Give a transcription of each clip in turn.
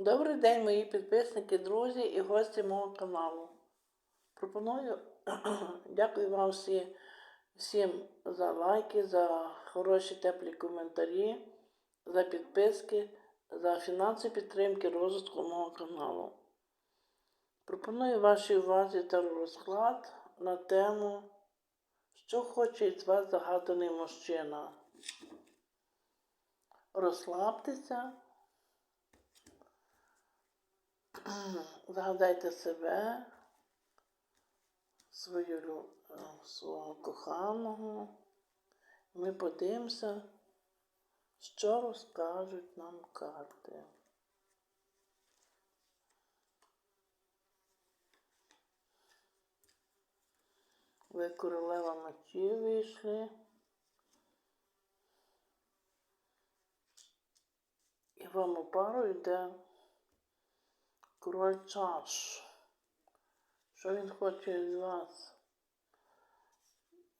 Добрий день, мої підписники, друзі і гості мого каналу. Пропоную, дякую вам всі, всім за лайки, за хороші теплі коментарі, за підписки, за фінансові підтримки розвитку мого каналу. Пропоную вашій увазі та розклад на тему, що хоче від вас загаданий мужчина. Розслабтеся. Згадайте себе, свою, е, свого коханого. Ми подивимося, що розкажуть нам карти. Ви королева мечів вийшли. І вам у пару йде король чаш. Що він хоче від вас?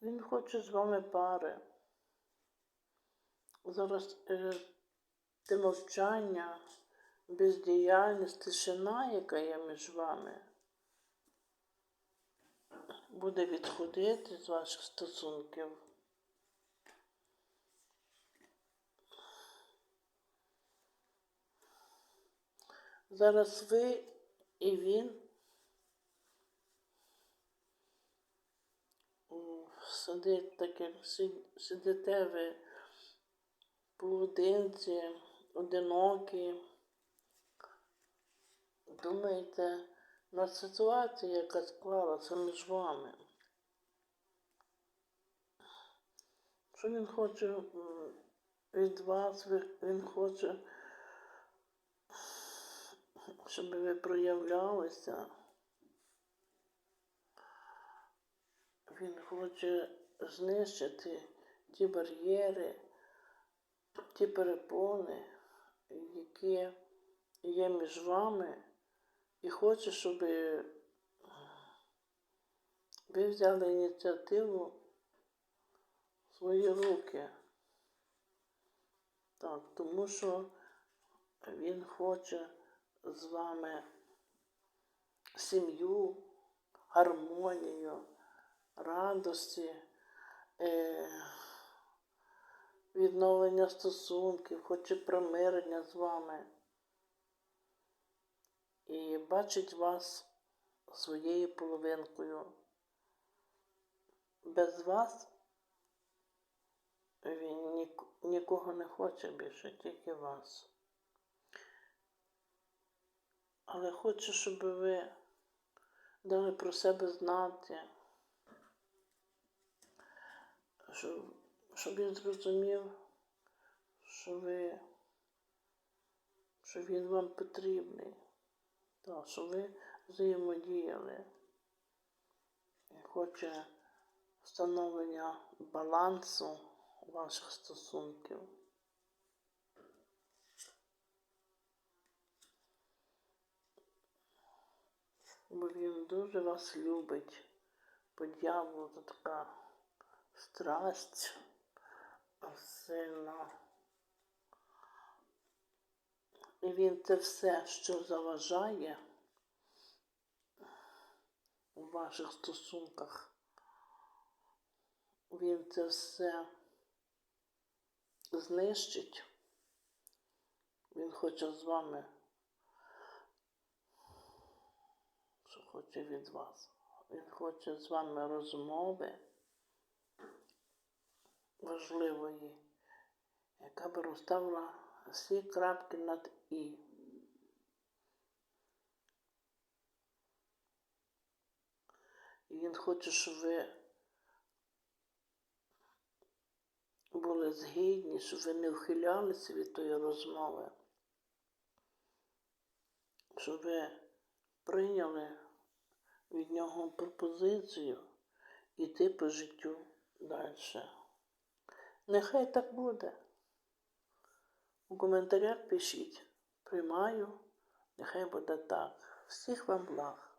Він хоче з вами пари. Зараз е, те мовчання, бездіяльність, тишина, яка є між вами, буде відходити з ваших стосунків. Зараз ви і він сидить таке, сидите ви поодинці, одинокі, думаєте над ситуацією, яка склалася між вами. Що він хоче від вас, він хоче щоб ви проявлялися. Він хоче знищити ті бар'єри, ті перепони, які є між вами, і хоче, щоб ви взяли ініціативу в свої руки. Так, тому що він хоче з вами сім'ю, гармонію, радості, е, відновлення стосунків, хоче примирення з вами. І бачить вас своєю половинкою. Без вас він нікого не хоче більше, тільки вас. Але хочу, щоб ви дали про себе знати, щоб, щоб він зрозумів, що ви, що він вам потрібний, так, що ви взаємодіяли. Хоче встановлення балансу ваших стосунків. Бо він дуже вас любить. По дьяволу це така страсть сильна. І він це все, що заважає у ваших стосунках. Він це все знищить. Він хоче з вами що хоче від вас. Він хоче з вами розмови важливої, яка би розставила всі крапки над І. І він хоче, щоб ви були згідні, щоб ви не вхилялися від тої розмови, щоб ви прийняли від нього пропозицію йти по життю далі. Нехай так буде. У коментарях пишіть. Приймаю, нехай буде так. Всіх вам благ.